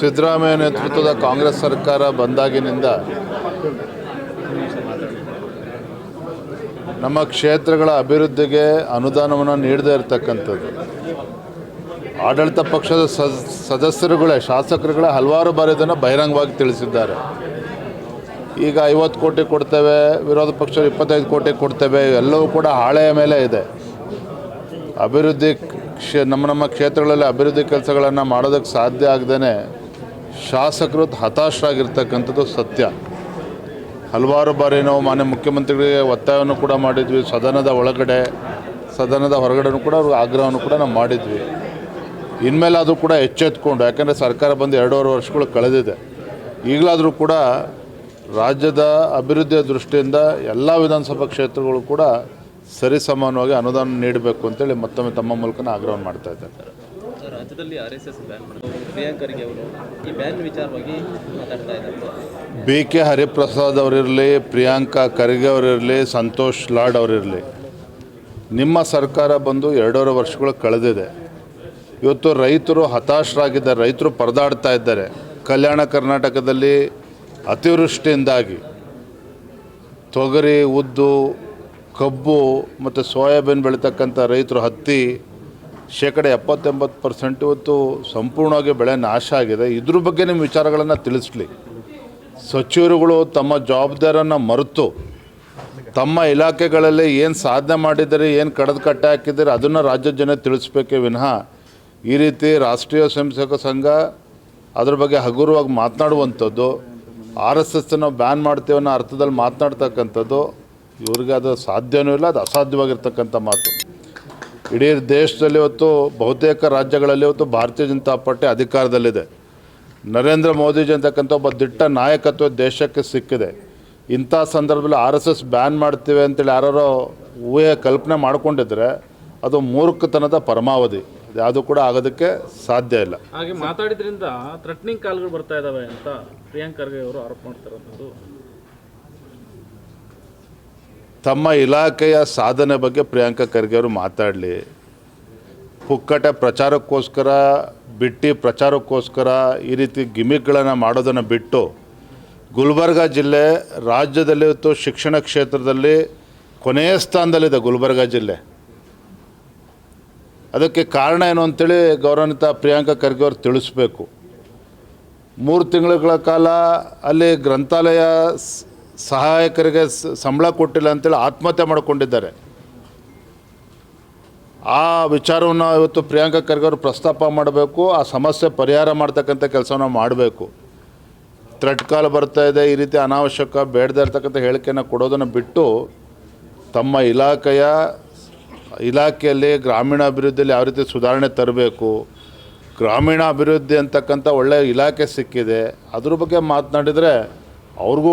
ಸಿದ್ದರಾಮಯ್ಯ ನೇತೃತ್ವದ ಕಾಂಗ್ರೆಸ್ ಸರ್ಕಾರ ಬಂದಾಗಿನಿಂದ ನಮ್ಮ ಕ್ಷೇತ್ರಗಳ ಅಭಿವೃದ್ಧಿಗೆ ಅನುದಾನವನ್ನು ನೀಡದೇ ಇರತಕ್ಕಂಥದ್ದು. ಆಡಳಿತ ಪಕ್ಷದ ಸದ್- ಸದಸ್ಯರುಗಳೇ, ಶಾಸಕರುಗಳೇ ಹಲವಾರು ಬಾರಿ ಇದನ್ನು ಬಹಿರಂಗವಾಗಿ ತಿಳಿಸಿದ್ದಾರೆ. ಈಗ ಐವತ್ತು ಕೋಟಿ ಕೊಡ್ತೇವೆ, ವಿರೋಧ ಪಕ್ಷ ಇಪ್ಪತ್ತೈದು ಕೋಟಿ ಕೊಡ್ತೇವೆ, ಎಲ್ಲವೂ ಕೂಡ ಹಾಳೆಯ ಮೇಲೆ ಇದೆ. ಅಭಿವೃದ್ಧಿ ಕ್ಷೇ, ನಮ್ಮ ನಮ್ಮ ಕ್ಷೇತ್ರಗಳಲ್ಲಿ ಅಭಿವೃದ್ಧಿ ಕೆಲಸಗಳನ್ನು ಮಾಡೋದಕ್ಕೆ ಸಾಧ್ಯ ಆಗದೇ ಶಾಸಕರು ಹತಾಶರಾಗಿರ್ತಕ್ಕಂಥದ್ದು ಸತ್ಯ. ಹಲವಾರು ಬಾರಿ ನಾವು ಮಾನ್ಯ ಮುಖ್ಯಮಂತ್ರಿಗಳಿಗೆ ಒತ್ತಾಯವನ್ನು ಕೂಡ ಮಾಡಿದ್ವಿ. ಸದನದ ಒಳಗಡೆ, ಸದನದ ಹೊರಗಡೆನೂ ಕೂಡ ಅವ್ರಿಗೆ ಆಗ್ರಹವನ್ನು ಕೂಡ ನಾವು ಮಾಡಿದ್ವಿ. ಇನ್ಮೇಲೆ ಅದು ಕೂಡ ಎಚ್ಚೆತ್ಕೊಂಡು, ಯಾಕಂದರೆ ಸರ್ಕಾರ ಬಂದು ಎರಡೂವರೆ ವರ್ಷಗಳು ಕಳೆದಿದೆ. ಈಗಲಾದರೂ ಕೂಡ ರಾಜ್ಯದ ಅಭಿವೃದ್ಧಿಯ ದೃಷ್ಟಿಯಿಂದ ಎಲ್ಲ ವಿಧಾನಸಭಾ ಕ್ಷೇತ್ರಗಳು ಕೂಡ ಸರಿಸಮಾನವಾಗಿ ಅನುದಾನ ನೀಡಬೇಕು ಅಂತೇಳಿ ಮತ್ತೊಮ್ಮೆ ತಮ್ಮ ಮೂಲಕ ಆಗ್ರಹ ಮಾಡ್ತಾ ಇದ್ದಾರೆ. ರಾಜ್ಯದಲ್ಲಿ ಆರ್ ಎಸ್ ಎಸ್ ಬ್ಯಾನ್ ವಿಚಾರವಾಗಿ ಮಾತಾಡ್ತಾ ಇದ್ದಾರೆ. ಬಿ ಕೆ ಹರಿಪ್ರಸಾದ್ ಅವರಿರಲಿ, ಪ್ರಿಯಾಂಕಾ ಖರ್ಗೆ ಅವರಿರಲಿ, ಸಂತೋಷ್ ಲಾಡ್ ಅವರಿರಲಿ, ನಿಮ್ಮ ಸರ್ಕಾರ ಬಂದು ಎರಡೂವರೆ ವರ್ಷಗಳು ಕಳೆದಿದೆ. ಇವತ್ತು ರೈತರು ಹತಾಶರಾಗಿದ್ದಾರೆ, ರೈತರು ಪರದಾಡ್ತಾ ಇದ್ದಾರೆ. ಕಲ್ಯಾಣ ಕರ್ನಾಟಕದಲ್ಲಿ ಅತಿವೃಷ್ಟಿಯಿಂದಾಗಿ ತೊಗರಿ, ಉದ್ದು, ಕಬ್ಬು ಮತ್ತು ಸೋಯಾಬೀನ್ ಬೆಳೀತಕ್ಕಂಥ ರೈತರು ಹತ್ತಿ ಶೇಕಡ ಎಪ್ಪತ್ತೆಂಬತ್ತು ಪರ್ಸೆಂಟ್ ಇವತ್ತು ಸಂಪೂರ್ಣವಾಗಿ ಬೆಳೆ ನಾಶ ಆಗಿದೆ. ಇದ್ರ ಬಗ್ಗೆ ನಿಮ್ಮ ವಿಚಾರಗಳನ್ನು ತಿಳಿಸ್ಲಿ. ಸಚಿವರುಗಳು ತಮ್ಮ ಜವಾಬ್ದಾರಿಯನ್ನು ಮರೆತು ತಮ್ಮ ಇಲಾಖೆಗಳಲ್ಲಿ ಏನು ಸಾಧನೆ ಮಾಡಿದ್ದಾರೆ, ಏನು ಕಡದ ಕಟ್ಟೆ ಹಾಕಿದ್ದಾರೆ ಅದನ್ನು ರಾಜ್ಯದ ಜನ ತಿಳಿಸ್ಬೇಕೆ ವಿನಃ ಈ ರೀತಿ ರಾಷ್ಟ್ರೀಯ ಸ್ವಯಂ ಸೇವಕ ಸಂಘ ಅದ್ರ ಬಗ್ಗೆ ಹಗುರವಾಗಿ ಮಾತನಾಡುವಂಥದ್ದು ಆರ್ ಎಸ್ ಎಸ್ಸನ್ನು ಬ್ಯಾನ್ ಮಾಡ್ತೇವೆ ಅನ್ನೋ ಅರ್ಥದಲ್ಲಿ ಮಾತನಾಡ್ತಕ್ಕಂಥದ್ದು ಇವ್ರಿಗೆ ಅದು ಸಾಧ್ಯವೂ ಇಲ್ಲ, ಅದು ಅಸಾಧ್ಯವಾಗಿರ್ತಕ್ಕಂಥ ಮಾತು. ಇಡೀ ದೇಶದಲ್ಲಿ ಇವತ್ತು ಬಹುತೇಕ ರಾಜ್ಯಗಳಲ್ಲಿ ಇವತ್ತು ಭಾರತೀಯ ಜನತಾ ಪಾರ್ಟಿ ಅಧಿಕಾರದಲ್ಲಿದೆ. ನರೇಂದ್ರ ಮೋದಿಜಿ ಅಂತಕ್ಕಂಥ ಒಬ್ಬ ದಿಟ್ಟ ನಾಯಕತ್ವ ದೇಶಕ್ಕೆ ಸಿಕ್ಕಿದೆ. ಇಂಥ ಸಂದರ್ಭದಲ್ಲಿ ಆರ್ ಎಸ್ ಎಸ್ ಬ್ಯಾನ್ ಮಾಡ್ತೀವಿ ಅಂತೇಳಿ ಯಾರೋ ಊಹೆ ಕಲ್ಪನೆ ಮಾಡ್ಕೊಂಡಿದ್ರೆ ಅದು ಮೂರ್ಖತನದ ಪರಮಾವಧಿ. ಯಾವುದು ಕೂಡ ಆಗೋದಕ್ಕೆ ಸಾಧ್ಯ ಇಲ್ಲ. ಹಾಗೆ ಮಾತಾಡಿದ್ರಿಂದ ಥ್ರೆಟ್ನಿಂಗ್ ಕಾಲ್ಗಳು ಬರ್ತಾ ಇದ್ದಾವೆ ಅಂತ ಪ್ರಿಯಾಂಕ್ ಖರ್ಗೆ ಅವರು ಆರೋಪ ಮಾಡ್ತಿರೋದು ತಮ್ಮ ಇಲಾಖೆಯ ಸಾಧನೆ ಬಗ್ಗೆ ಪ್ರಿಯಾಂಕಾ ಖರ್ಗೆ ಅವರು ಮಾತಾಡಲಿ. ಪುಕ್ಕಟೆ ಪ್ರಚಾರಕ್ಕೋಸ್ಕರ, ಬಿಟ್ಟು ಪ್ರಚಾರಕ್ಕೋಸ್ಕರ ಈ ರೀತಿ ಗಿಮಿಕ್ಗಳನ್ನು ಮಾಡೋದನ್ನು ಬಿಟ್ಟು ಗುಲ್ಬರ್ಗ ಜಿಲ್ಲೆ ರಾಜ್ಯದಲ್ಲಿ ಇವತ್ತು ಶಿಕ್ಷಣ ಕ್ಷೇತ್ರದಲ್ಲಿ ಕೊನೆಯ ಸ್ಥಾನದಲ್ಲಿದೆ ಗುಲ್ಬರ್ಗ ಜಿಲ್ಲೆ. ಅದಕ್ಕೆ ಕಾರಣ ಏನು ಅಂತೇಳಿ ಗೌರವಾನ್ವಿತ ಪ್ರಿಯಾಂಕಾ ಖರ್ಗೆ ಅವರು ತಿಳಿಸ್ಬೇಕು. ಮೂರು ತಿಂಗಳ ಕಾಲ ಅಲ್ಲಿ ಗ್ರಂಥಾಲಯ ಸಹಾಯಕರಿಗೆ ಸಂಬಳ ಕೊಟ್ಟಿಲ್ಲ ಅಂತೇಳಿ ಆತ್ಮಹತ್ಯೆ ಮಾಡಿಕೊಂಡಿದ್ದಾರೆ. ಆ ವಿಚಾರವನ್ನು ಇವತ್ತು ಪ್ರಿಯಾಂಕಾ ಖರ್ಗೆ ಅವರು ಪ್ರಸ್ತಾಪ ಮಾಡಬೇಕು, ಆ ಸಮಸ್ಯೆ ಪರಿಹಾರ ಮಾಡ್ತಕ್ಕಂಥ ಕೆಲಸವನ್ನು ಮಾಡಬೇಕು. ಥ್ರೆಡ್ ಕಾಲ್ ಬರ್ತಾ ಇದೆ, ಈ ರೀತಿ ಅನಾವಶ್ಯಕ, ಬೇಡದೇ ಇರ್ತಕ್ಕಂಥ ಹೇಳಿಕೆಯನ್ನು ಕೊಡೋದನ್ನು ಬಿಟ್ಟು ತಮ್ಮ ಇಲಾಖೆಯ, ಇಲಾಖೆಯಲ್ಲಿ ಗ್ರಾಮೀಣ ಅಭಿವೃದ್ಧಿಯಲ್ಲಿ ಯಾವ ರೀತಿ ಸುಧಾರಣೆ ತರಬೇಕು ಗ್ರಾಮೀಣ ಅಭಿವೃದ್ಧಿ ಅಂತಕ್ಕಂಥ ಒಳ್ಳೆಯ ಇಲಾಖೆ ಸಿಕ್ಕಿದೆ, ಅದ್ರ ಬಗ್ಗೆ ಮಾತನಾಡಿದರೆ ಅವ್ರಿಗೂ